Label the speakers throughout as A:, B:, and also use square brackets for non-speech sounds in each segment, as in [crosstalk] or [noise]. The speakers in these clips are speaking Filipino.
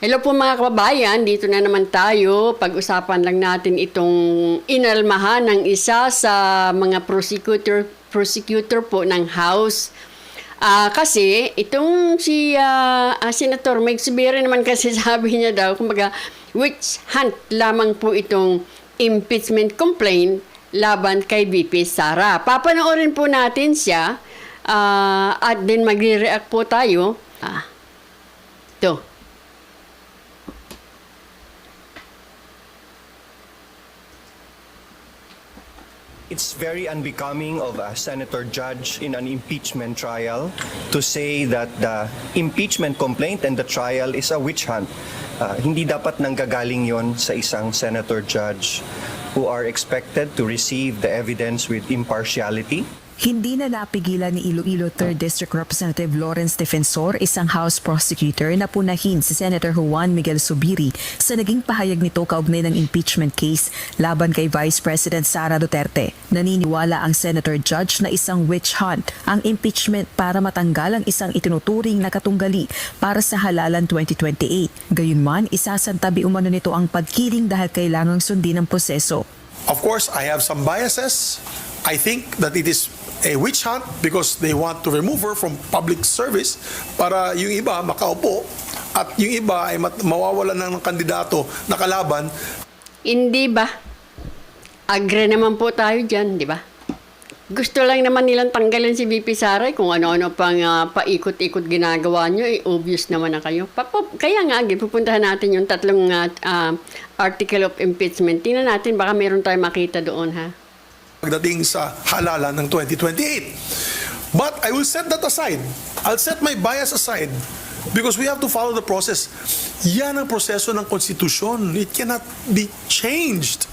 A: Hello po mga kababayan, dito na naman tayo. Pag-usapan lang natin itong inalmahan ng isa sa mga prosecutor prosecutor po ng House. Ah, kasi itong si ah, ah, Senator Mike Subiri naman kasi [laughs] sabi niya daw, kumbaga, witch hunt lamang po itong impeachment complaint laban kay VP Sara. Papanoorin po natin siya ah, at din magre-react po tayo. Ah, ito.
B: It's very unbecoming of a senator judge in an impeachment trial to say that the impeachment complaint and the trial is a witch hunt. Uh, hindi dapat nanggagaling yon sa isang senator judge who are expected to receive the evidence with impartiality.
C: Hindi na napigilan ni Iloilo 3rd District Representative Lawrence Defensor, isang House prosecutor na punahin si Senator Juan Miguel Subiri sa naging pahayag nito kaugnay ng impeachment case laban kay Vice President Sara Duterte. Naniniwala ang Senator Judge na isang witch hunt ang impeachment para matanggal ang isang itinuturing na katunggali para sa halalan 2028. Gayunman, isasantabi umano nito ang pagkiling dahil kailangang sundin ang proseso.
D: Of course, I have some biases. I think that it is a witch hunt because they want to remove her from public service para yung iba makaupo at yung iba ay mawawalan ng kandidato na kalaban
A: Hindi ba? Agre naman po tayo dyan, di ba? Gusto lang naman nilang tanggalin si VP Sara kung ano-ano pang ah, paikot-ikot ginagawa nyo, eh, obvious naman na kayo. Papo, kaya nga, agad, pupuntahan natin yung tatlong ah, ah, article of impeachment. Tingnan natin, baka meron tayong makita doon, ha?
D: Pagdating sa halalan ng 2028. But I will set that aside. I'll set my bias aside because we have to follow the process. Yan ang proseso ng konstitusyon. It cannot be changed.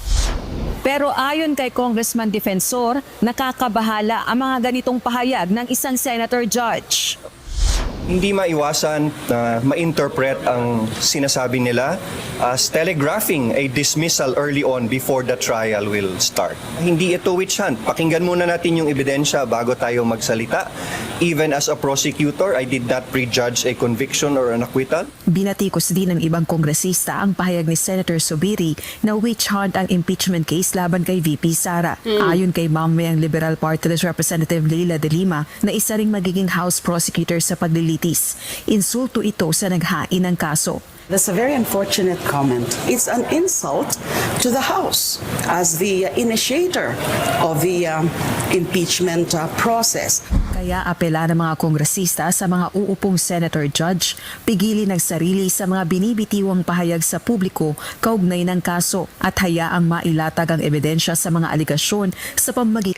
C: Pero ayon kay Congressman Defensor, nakakabahala ang mga ganitong pahayag ng isang senator judge.
B: Hindi maiwasan na ma-interpret ang sinasabi nila as telegraphing a dismissal early on before the trial will start. Hindi ito witch hunt. Pakinggan muna natin yung ebidensya bago tayo magsalita. Even as a prosecutor, I did not prejudge a conviction or an acquittal.
C: Binatikos din ng ibang kongresista ang pahayag ni Senator Subiri na witch hunt ang impeachment case laban kay VP Sara. Ayon kay mamayang Liberal Party Representative Leila de Lima na isa ring magiging House prosecutor sa paglilitis. Insulto ito sa naghain ng kaso.
E: That's a very unfortunate comment. It's an insult to the House as the initiator of the um, impeachment uh, process.
C: Kaya apela ng mga kongresista sa mga uupong senator judge, pigilin ang sarili sa mga binibitiwang pahayag sa publiko kaugnay ng kaso at hayaang mailatag ang ebidensya sa mga aligasyon sa pamagitan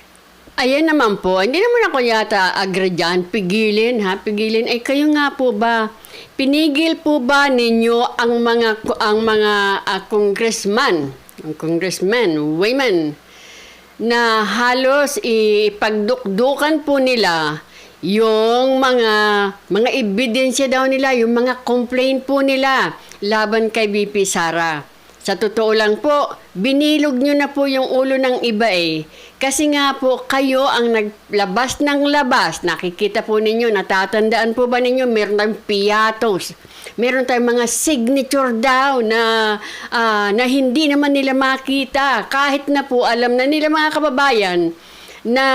A: Ayan naman po, hindi naman ako yata agree dyan. Pigilin ha, pigilin. Eh kayo nga po ba, pinigil po ba ninyo ang mga ang mga ah, congressman, ang congressmen, women, na halos ipagdukdukan po nila yung mga mga ebidensya daw nila, yung mga complaint po nila laban kay BP Sara. Sa totoo lang po, binilog nyo na po yung ulo ng iba eh. Kasi nga po, kayo ang naglabas ng labas. Nakikita po ninyo, natatandaan po ba ninyo, meron tayong piatos. Meron tayong mga signature daw na, ah, na hindi naman nila makita. Kahit na po, alam na nila mga kababayan, na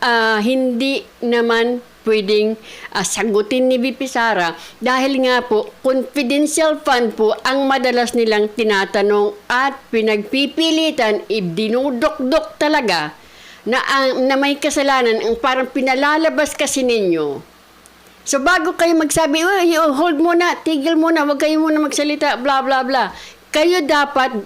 A: ah, hindi naman pwedeng ah, sagutin ni VP Sara dahil nga po confidential fund po ang madalas nilang tinatanong at pinagpipilitan idinudok-dok talaga na ang na may kasalanan ang parang pinalalabas kasi ninyo So bago kayo magsabi, "Uy, oh, hold muna, tigil muna, wag kayo muna magsalita, bla bla bla. Kayo dapat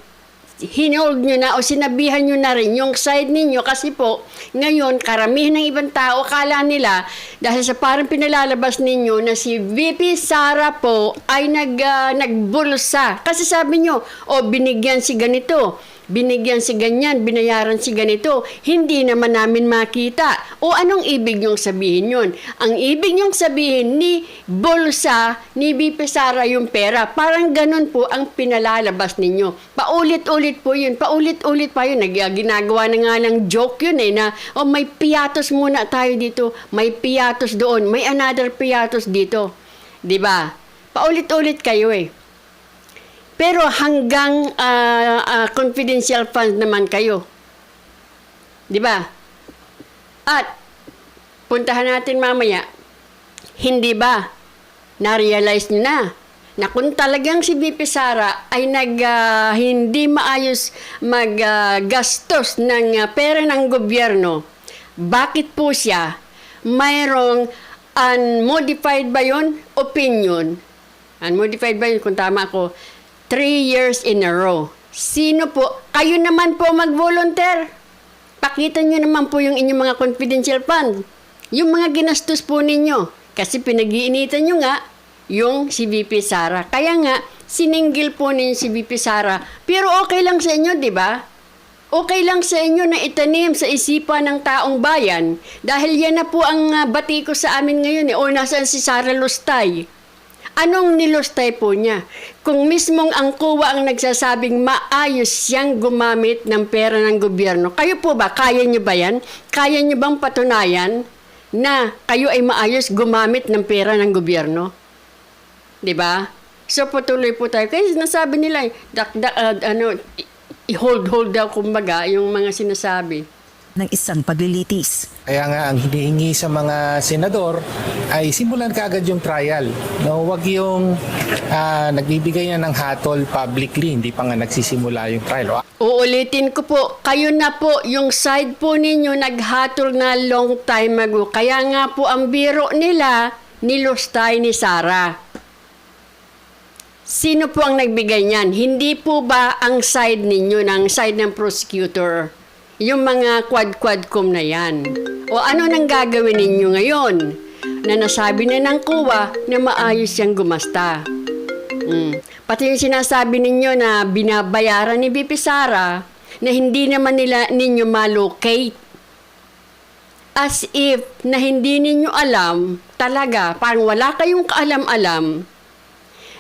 A: hinold nyo na o sinabihan nyo na rin yung side ninyo. Kasi po ngayon karamihan ng ibang tao akala nila dahil sa parang pinalalabas ninyo na si VP Sara po ay nag, ah, nagbulsa. Kasi sabi nyo o binigyan si ganito binigyan si ganyan, binayaran si ganito, hindi naman namin makita. O anong ibig niyong sabihin yun? Ang ibig niyong sabihin ni Bulsa, ni BP Sara yung pera. Parang ganun po ang pinalalabas ninyo. Paulit-ulit po yun. Paulit-ulit pa yun. Nag, ginagawa na nga ng joke yun eh na, oh may piatos muna tayo dito, may piatos doon, may another piatos dito. 'Di ba? Paulit-ulit kayo eh. Pero hanggang ah, ah, confidential fund naman kayo. Di ba? At puntahan natin mamaya, hindi ba na-realize nyo na na kung talagang si BP Sara ay nag, ah, hindi maayos maggastos ng ah, pera ng gobyerno, bakit po siya mayroong unmodified ba yun? Opinion. Unmodified ba yun? Kung tama ako, three years in a row. Sino po? Kayo naman po mag-volunteer. Pakita nyo naman po yung inyong mga confidential fund. Yung mga ginastos po ninyo. Kasi pinag-iinitan nyo nga yung si VP Sara. Kaya nga, siningil po ninyo si VP Sara. Pero okay lang sa inyo, di ba? Okay lang sa inyo na itanim sa isipan ng taong bayan dahil yan na po ang ah, bati ko sa amin ngayon eh. O nasaan si Sara Lustay? Anong nilustay po niya? Kung mismong ang kuwa ang nagsasabing maayos siyang gumamit ng pera ng gobyerno, kayo po ba, kaya niyo ba yan? Kaya niyo bang patunayan na kayo ay maayos gumamit ng pera ng gobyerno? 'di ba? So patuloy po tayo. Kasi nasabi nila, eh, dak, dak, ah, ano, i- i-hold hold daw kumbaga yung mga sinasabi.
C: Ng isang paglilitis.
F: Kaya nga ang hinihingi sa mga senador ay simulan kaagad yung trial. No, wag yung ah, nagbibigay na ng hatol publicly, hindi pa nga nagsisimula yung trial.
A: Uulitin ko po, kayo na po, yung side po ninyo naghatol na long time ago. Kaya nga po ang biro nila, nilustay ni Sara. Sino po ang nagbigay niyan? Hindi po ba ang side ninyo, ng side ng prosecutor? Yung mga quad-quad-com na yan. O ano nang gagawin ninyo ngayon? Na nasabi na ng kuwa na maayos siyang gumasta. Mm. Pati yung sinasabi ninyo na binabayaran ni BP Sara na hindi naman nila ninyo malocate. As if na hindi ninyo alam talaga, parang wala kayong kaalam-alam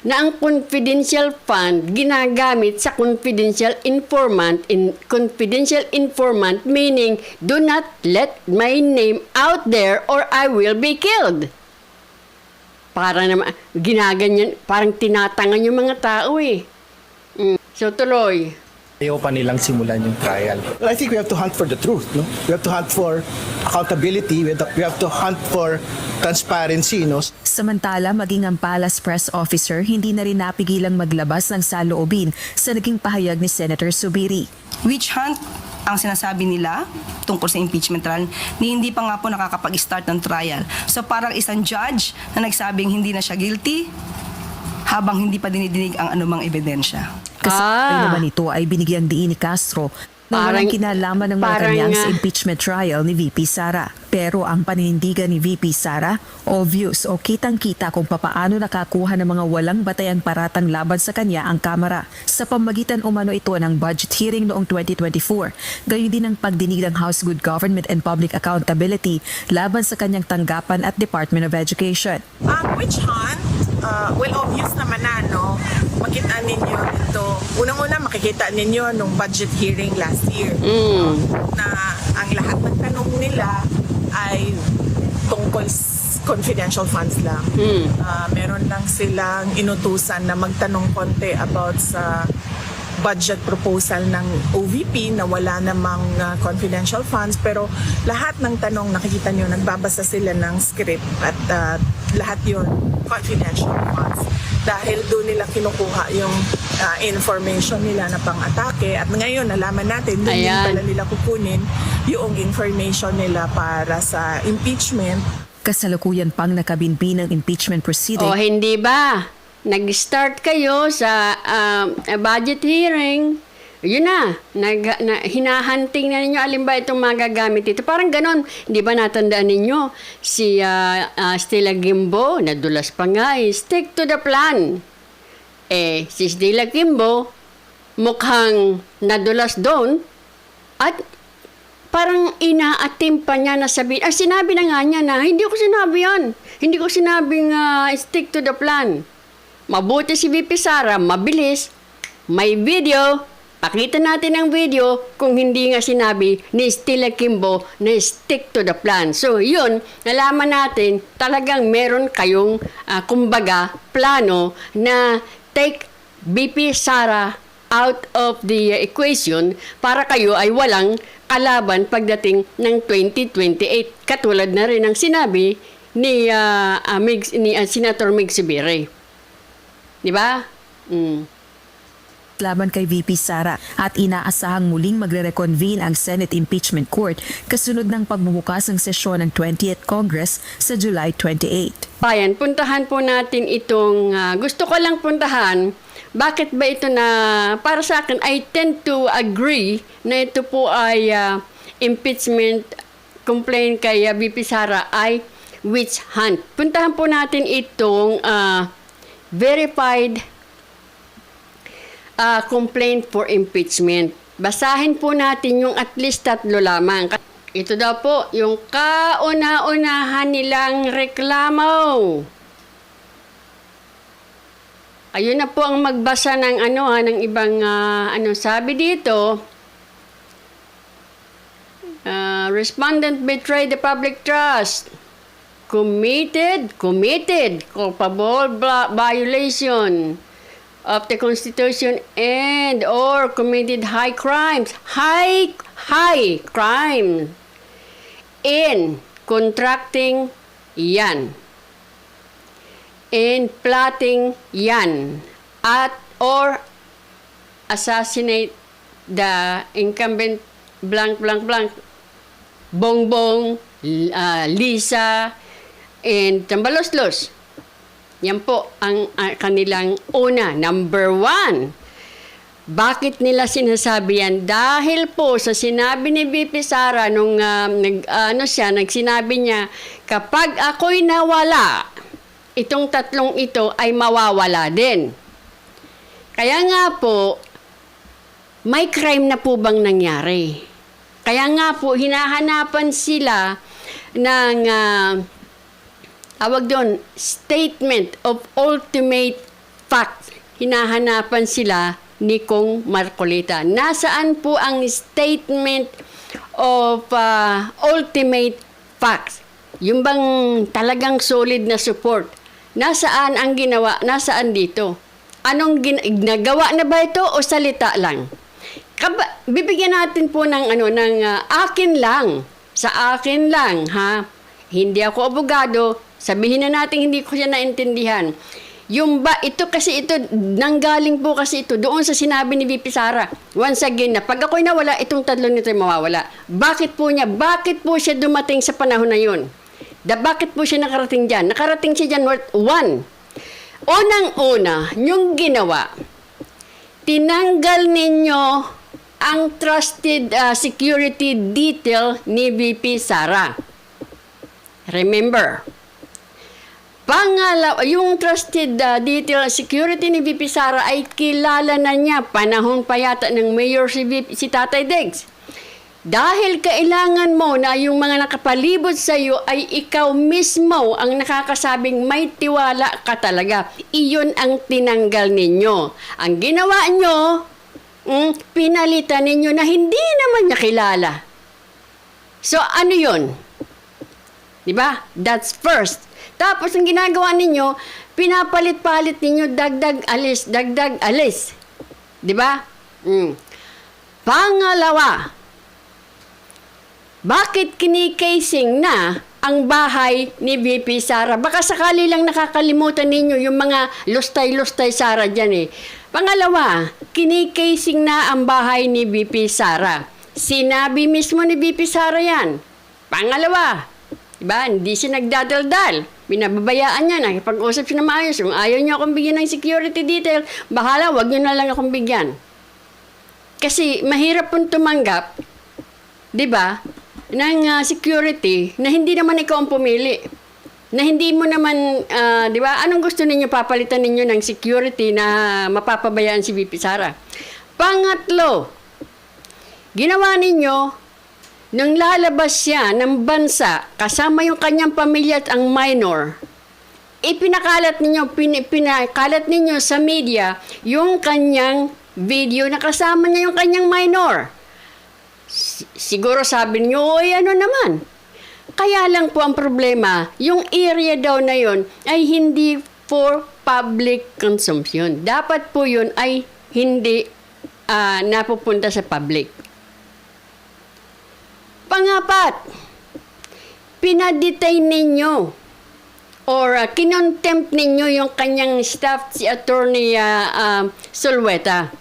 A: na ang confidential fund ginagamit sa confidential informant in confidential informant meaning do not let my name out there or I will be killed. Para naman ginaganyan, parang tinatangan yung mga tao eh. Mm. So tuloy.
F: Ayaw pa nilang simulan yung trial.
G: Well, I think we have to hunt for the truth. No? We have to hunt for accountability. We have to, we have to hunt for transparency. No?
C: Samantala, maging ang Palace Press Officer hindi na rin napigilang maglabas ng saloobin sa naging pahayag ni Senator Subiri.
H: witch hunt ang sinasabi nila tungkol sa impeachment trial ni hindi pa nga po nakakapag-start ng trial. So parang isang judge na nagsabing hindi na siya guilty habang hindi pa dinidinig ang anumang ebidensya.
C: Kasabay
A: Ah.
C: naman ito ay binigyang diin ni Castro na walang
A: Parang-
C: kinalaman ng
A: parang,
C: Malacanang sa impeachment trial ni VP Sara. Pero ang paninindigan ni VP Sara, obvious o kitang-kita kung papaano nakakuha ng mga walang batayang paratang laban sa kanya ang Kamara sa pamagitan umano ito ng budget hearing noong 2024. Gayon din ang pagdinig ng House Good Government and Public Accountability laban sa kanyang tanggapan at Department of Education.
I: Ang witch hunt, uh, well, obvious naman na, no? Makita ninyo ito. Unang-una, makikita ninyo nung budget hearing last year.
A: Mm.
I: Na ang lahat ng tanong nila ay tungkol confidential funds lang.
A: Mm.
I: Uh, meron lang silang inutusan na magtanong konti about sa budget proposal ng OVP na wala namang uh, confidential funds pero lahat ng tanong nakikita nyo nagbabasa sila ng script at uh, lahat yon confidential funds dahil doon nila kinukuha yung uh, information nila na pang-atake at ngayon nalaman natin doon din pala nila kukunin yung information nila para sa impeachment
C: Kasalukuyan pang nakabinbi ng impeachment proceeding
A: O hindi ba? Nag-start kayo sa um, budget hearing. Yun na, nag, na, hinahunting na ninyo alin ba itong magagamit ito. Parang ganon. Di ba natandaan ninyo? Si ah, ah, Stella Gimbo, nadulas pa nga eh, stick to the plan. Eh, si Stella Gimbo, mukhang nadulas doon at parang inaatim pa niya na sabihin, ah, sinabi na nga niya na, hindi ko sinabi yan. Hindi ko sinabing ah, stick to the plan. Mabuti si VP Sara, mabilis, may video, pakita natin ang video kung hindi nga sinabi ni Stella Kimbo na stick to the plan. So, yun, nalaman natin talagang meron kayong, ah, kumbaga, plano na take BP Sara out of the equation para kayo ay walang kalaban pagdating ng 2028. Katulad na rin ang sinabi ni, ah, ah, Mig- ni ah, Senator Mig Sibire. Di ba? Mm.
C: Laban kay VP Sara at inaasahang muling magre-reconvene ang Senate Impeachment Court kasunod ng pagbubukas ng sesyon ng 20th Congress sa July 28.
A: Bayan, puntahan po natin itong, ah, gusto ko lang puntahan, bakit ba ito na, para sa akin, I tend to agree na ito po ay ah, impeachment complaint kay ah, BP Sara ay witch hunt. Puntahan po natin itong ah, verified ah, complaint for impeachment. Basahin po natin yung at least tatlo lamang. Ito daw po, yung kauna-unahan nilang reklamo. Ayun na po ang magbasa ng ano ha, ng ibang ah, ano sabi dito. Ah, respondent betrayed the public trust. Committed, committed, culpable violation of the Constitution and or committed high crimes, high, high crime in contracting yan in plotting yan at or assassinate the incumbent blank blank blank Bongbong, uh, Lisa, and Tambaloslos. Yan po ang ah, kanilang una. Number one, bakit nila sinasabi yan? Dahil po sa sinabi ni BP Sara nung ah, nag, ano siya, nagsinabi niya, kapag ako'y nawala, itong tatlong ito ay mawawala din. Kaya nga po, may crime na po bang nangyari? Kaya nga po, hinahanapan sila ng, ah, tawag doon, statement of ultimate fact. Hinahanapan sila ni Kong Marcolita. Nasaan po ang statement of ah, ultimate facts? Yung bang talagang solid na support? Nasaan ang ginawa? Nasaan dito? Anong gin- nagawa na ba ito o salita lang? Kaba, bibigyan natin po ng ano ng ah, akin lang. Sa akin lang, ha? Hindi ako abogado. Sabihin na natin hindi ko siya naintindihan. Yung ba, ito kasi ito, nanggaling po kasi ito doon sa sinabi ni VP Sara. Once again na, pag ako'y nawala, itong tatlo nito ay mawawala. Bakit po niya, bakit po siya dumating sa panahon na yun? Da, bakit po siya nakarating dyan? Nakarating siya dyan, worth one. Unang-una, yung ginawa, tinanggal ninyo ang trusted uh, security detail ni VP Sara. Remember, Pangalawa, yung trusted uh, detail security ni VP Sara ay kilala na niya panahon pa yata ng mayor si, VP, si Tatay Degs. Dahil kailangan mo na yung mga nakapalibot sa iyo ay ikaw mismo ang nakakasabing may tiwala ka talaga. Iyon ang tinanggal ninyo. Ang ginawa nyo, mm, pinalitan ninyo na hindi naman niya kilala. So ano yun? 'Di ba? That's first. Tapos ang ginagawa ninyo, pinapalit-palit ninyo dagdag alis, dagdag alis. 'Di ba? Mm. Pangalawa, bakit kinikasing na ang bahay ni VP Sara? Baka sakali lang nakakalimutan ninyo yung mga lustay-lustay Sara dyan eh. Pangalawa, kinikasing na ang bahay ni VP Sara. Sinabi mismo ni VP Sara yan. Pangalawa, diba, hindi siya nagdadaldal. Binababayaan niya, nakipag-usap siya na maayos. Kung ayaw niyo akong bigyan ng security detail, bahala, wag niyo na lang akong bigyan. Kasi mahirap pong tumanggap, 'di ba? ng ah, security na hindi naman ikaw ang pumili. Na hindi mo naman, ah, 'di ba? Anong gusto ninyo papalitan ninyo ng security na mapapabayaan si VP Sara? Pangatlo, ginawa ninyo nang lalabas siya ng bansa kasama yung kanyang pamilya at ang minor, ipinakalat ninyo, pin, pinakalat ninyo sa media yung kanyang video na kasama niya yung kanyang minor. Si- siguro sabi niyo, oy ano naman. Kaya lang po ang problema, yung area daw na yon ay hindi for public consumption. Dapat po yun ay hindi ah, napupunta sa public. Pangapat, pinadetain ninyo or uh, kinontempt ninyo yung kanyang staff, si Attorney ah, ah, Solweta,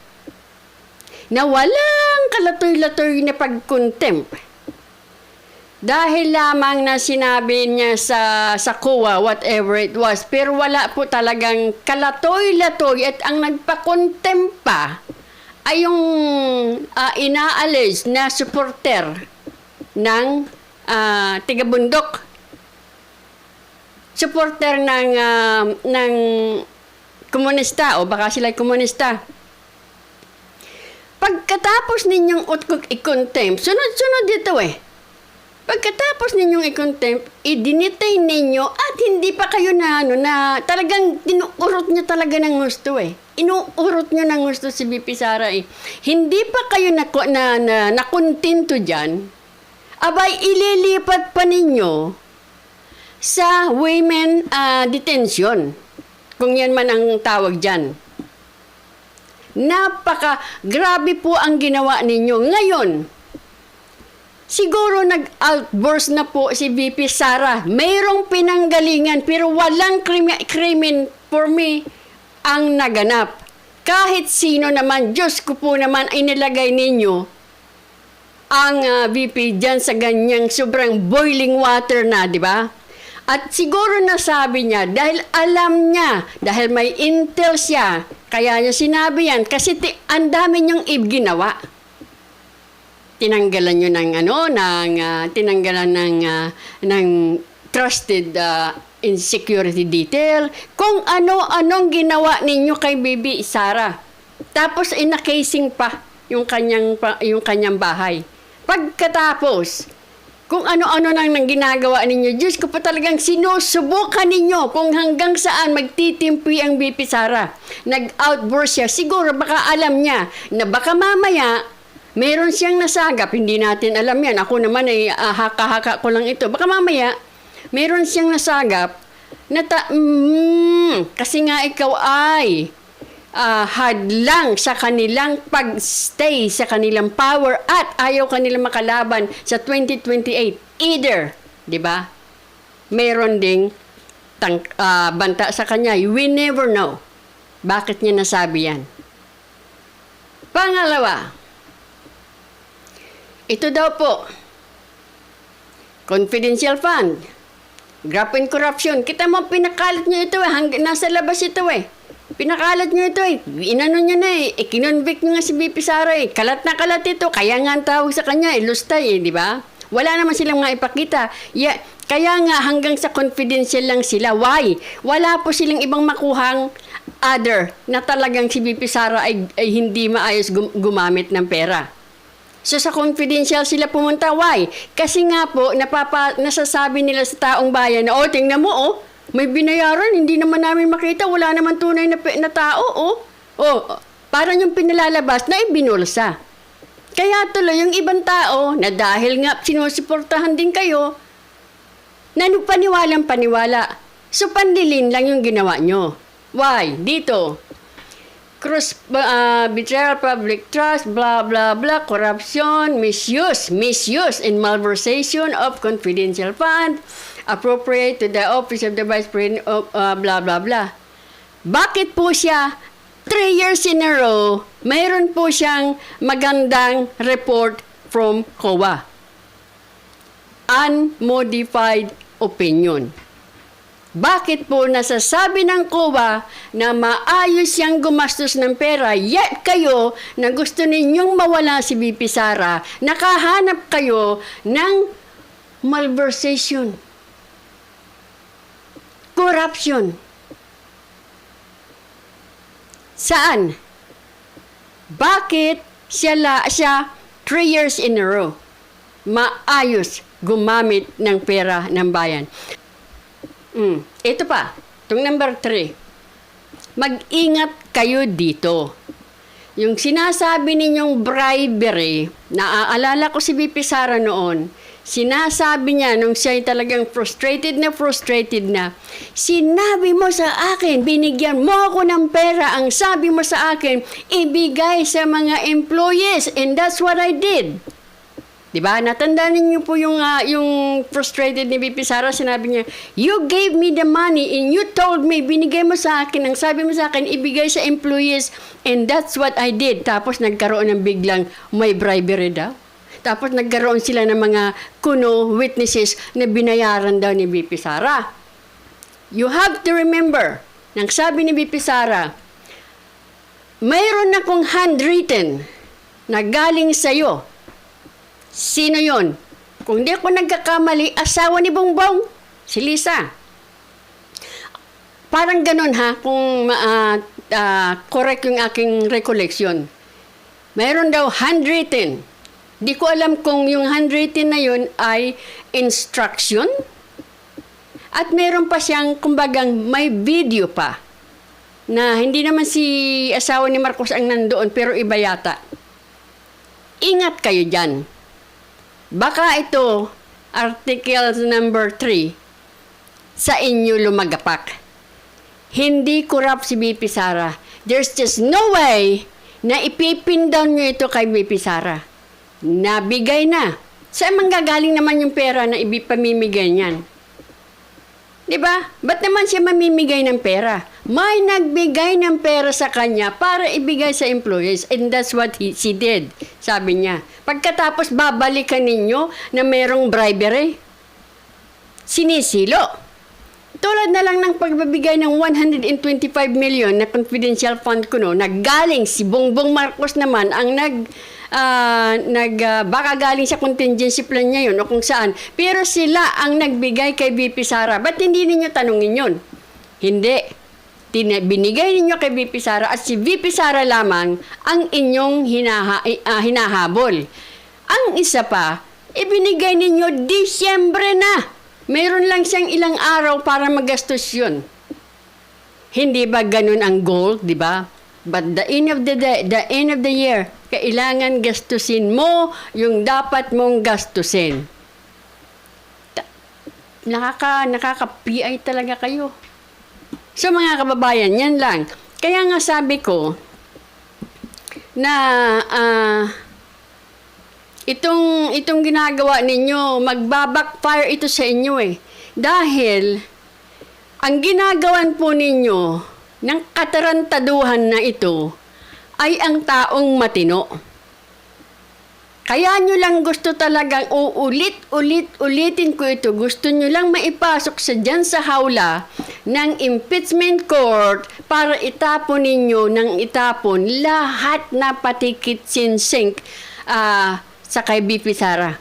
A: na walang kalatoy-latoy na pag-contempt. Dahil lamang na sinabi niya sa, sa COA, whatever it was, pero wala po talagang kalatoy-latoy at ang nagpa-contempt pa ay yung uh, ina-allege na supporter ng ah, tigabundok supporter ng ah, ng komunista o baka sila komunista. Pagkatapos ninyong utkog i-contempt, sunod-sunod dito eh. Pagkatapos ninyong i-contempt, i-detain ninyo at hindi pa kayo na ano na talagang tinuurot nyo talaga ng gusto eh. Inuurot nyo ng gusto si BP Sara eh. Hindi pa kayo na, na, na, nakontento dyan, abay ililipat pa ninyo sa women ah, detention. Kung yan man ang tawag dyan. Napaka grabe po ang ginawa ninyo. Ngayon, siguro nag-outburst na po si VP Sara. Mayroong pinanggalingan pero walang krimi- krimen for me ang naganap. Kahit sino naman, Diyos ko po naman ay nilagay ninyo ang ah, VP dyan sa ganyang sobrang boiling water na, di ba? At siguro nasabi niya, dahil alam niya, dahil may intel siya, kaya niya sinabi yan, kasi ti- ang dami niyong ib ginawa. Tinanggalan niyo ng ano, ng, ah, tinanggalan ng, ah, ng trusted ah, insecurity detail, kung ano-anong ginawa ninyo kay Bibi Sara. Tapos ina-casing pa yung kanyang, yung kanyang bahay. Pagkatapos, kung ano-ano nang nang ginagawa ninyo, Diyos ko pa talagang sinusubukan ninyo kung hanggang saan magtitimpi ang BP Sara. Nag-outburst siya. Siguro baka alam niya na baka mamaya meron siyang nasagap. Hindi natin alam yan. Ako naman ay ah, haka-haka ko lang ito. Baka mamaya meron siyang nasagap na ta- mm, kasi nga ikaw ay ah, hadlang sa kanilang pagstay sa kanilang power at ayaw kanilang makalaban sa 2028. Either, di ba? Meron ding tang, ah, banta sa kanya. We never know. Bakit niya nasabi yan? Pangalawa, ito daw po, confidential fund, graft corruption. Kita mo, pinakalat niyo ito eh. Hang, nasa labas ito eh. Pinakalat niyo ito eh. Inano niya na eh. eh kinonvict niyo nga si BP Sara eh. Kalat na kalat ito. Kaya nga ang tawag sa kanya eh. Lustay eh, di ba? Wala naman silang mga ipakita. Yeah, kaya nga hanggang sa confidential lang sila. Why? Wala po silang ibang makuhang other na talagang si BP Sara ay, ay hindi maayos gum- gumamit ng pera. So sa confidential sila pumunta. Why? Kasi nga po, napapa, nasasabi nila sa taong bayan na, oh, tingnan mo, oh, may binayaran, hindi naman namin makita, wala naman tunay na, na tao, oh. Oh, parang yung pinalalabas na ibinulsa. Kaya tuloy yung ibang tao na dahil nga sinusuportahan din kayo, nanupaniwalang paniwala. So pandilin lang yung ginawa nyo. Why? Dito, cross uh, betrayal public trust blah blah blah corruption misuse misuse and malversation of confidential fund appropriate to the office of the vice president of uh, blah blah blah. Bakit po siya three years in a row mayroon po siyang magandang report from COA? Unmodified opinion. Bakit po nasasabi ng COA na maayos siyang gumastos ng pera, yet kayo na gusto ninyong mawala si BP Sara, nakahanap kayo ng malversation, corruption. Saan? Bakit siya, la, siya three years in a row maayos gumamit ng pera ng bayan? Mm. Ito pa, itong number three. Mag-ingat kayo dito. Yung sinasabi ninyong bribery, naaalala ko si BP Sara noon, Sinasabi niya nung siya ay talagang frustrated na frustrated na, sinabi mo sa akin, binigyan mo ako ng pera, ang sabi mo sa akin, ibigay sa mga employees and that's what I did. 'Di ba? Natandaan niyo po yung ah, yung frustrated ni VP Sara, sinabi niya, "You gave me the money and you told me binigay mo sa akin, ang sabi mo sa akin ibigay sa employees and that's what I did." Tapos nagkaroon ng biglang may bribery daw. Tapos nagkaroon sila ng mga kuno witnesses na binayaran daw ni VP Sara. You have to remember, nang sabi ni VP Sara, mayroon akong handwritten na galing sa'yo Sino yon? Kung di ako nagkakamali, asawa ni Bongbong, si Lisa. Parang ganun ha, kung ah, ah, correct yung aking recollection. Mayroon daw handwritten. Di ko alam kung yung handwritten na yun ay instruction. At meron pa siyang, kumbagang, may video pa na hindi naman si asawa ni Marcos ang nandoon pero iba yata. Ingat kayo dyan. Baka ito, article number 3, sa inyo lumagapak. Hindi corrupt si BP Sara. There's just no way na ipipin down nyo ito kay BP Sara. Nabigay na. Saan manggagaling naman yung pera na ibipamimigay niyan? Di ba? Ba't naman siya mamimigay ng pera? May nagbigay ng pera sa kanya para ibigay sa employees. And that's what he, she did, sabi niya. Pagkatapos babalikan ninyo na merong bribery. Sinisilo. Tulad na lang ng pagbibigay ng 125 million na confidential fund ko no, na galing si Bongbong Marcos naman ang nag ah, nag ah, baka galing sa contingency plan niya yun o kung saan. Pero sila ang nagbigay kay VP Sara. Ba't hindi ninyo tanungin yun? Hindi. Binigay ninyo kay VP Sara at si VP Sara lamang ang inyong hinaha, ah, hinahabol. Ang isa pa, ibinigay ninyo Disyembre na. Meron lang siyang ilang araw para magastos yun. Hindi ba ganun ang goal, di ba? But the end of the day, the end of the year, kailangan gastusin mo yung dapat mong gastusin. Nakaka, nakaka-PI talaga kayo. So mga kababayan, yan lang. Kaya nga sabi ko na ah, itong itong ginagawa ninyo, magbabackfire ito sa inyo eh. Dahil ang ginagawan po ninyo ng katarantaduhan na ito ay ang taong matino. Kaya nyo lang gusto talagang uulit, ulit, ulitin ko ito. Gusto nyo lang maipasok sa dyan sa hawla ng impeachment court para itapon ninyo ng itapon lahat na patikit sinsink ah, sa kay BP Sara.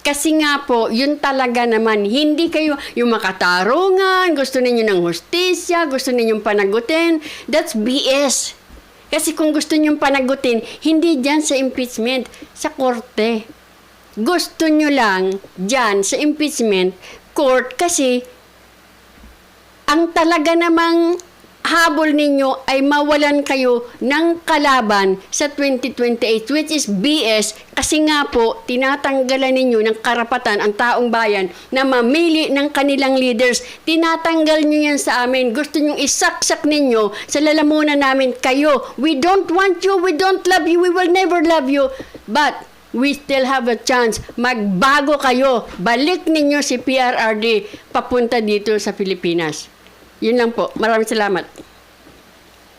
A: Kasi nga po, yun talaga naman, hindi kayo yung makatarungan, gusto ninyo ng hustisya, gusto ninyong panagutin, that's BS. Kasi kung gusto nyong panagutin, hindi dyan sa impeachment, sa korte. Gusto nyo lang dyan sa impeachment court kasi ang talaga namang habol ninyo ay mawalan kayo ng kalaban sa 2028 which is BS kasi nga po tinatanggalan ninyo ng karapatan ang taong bayan na mamili ng kanilang leaders. Tinatanggal nyo yan sa amin. Gusto nyong isaksak ninyo sa lalamunan namin kayo. We don't want you. We don't love you. We will never love you. But we still have a chance. Magbago kayo. Balik ninyo si PRRD papunta dito sa Pilipinas. Yun lang po. Maraming salamat.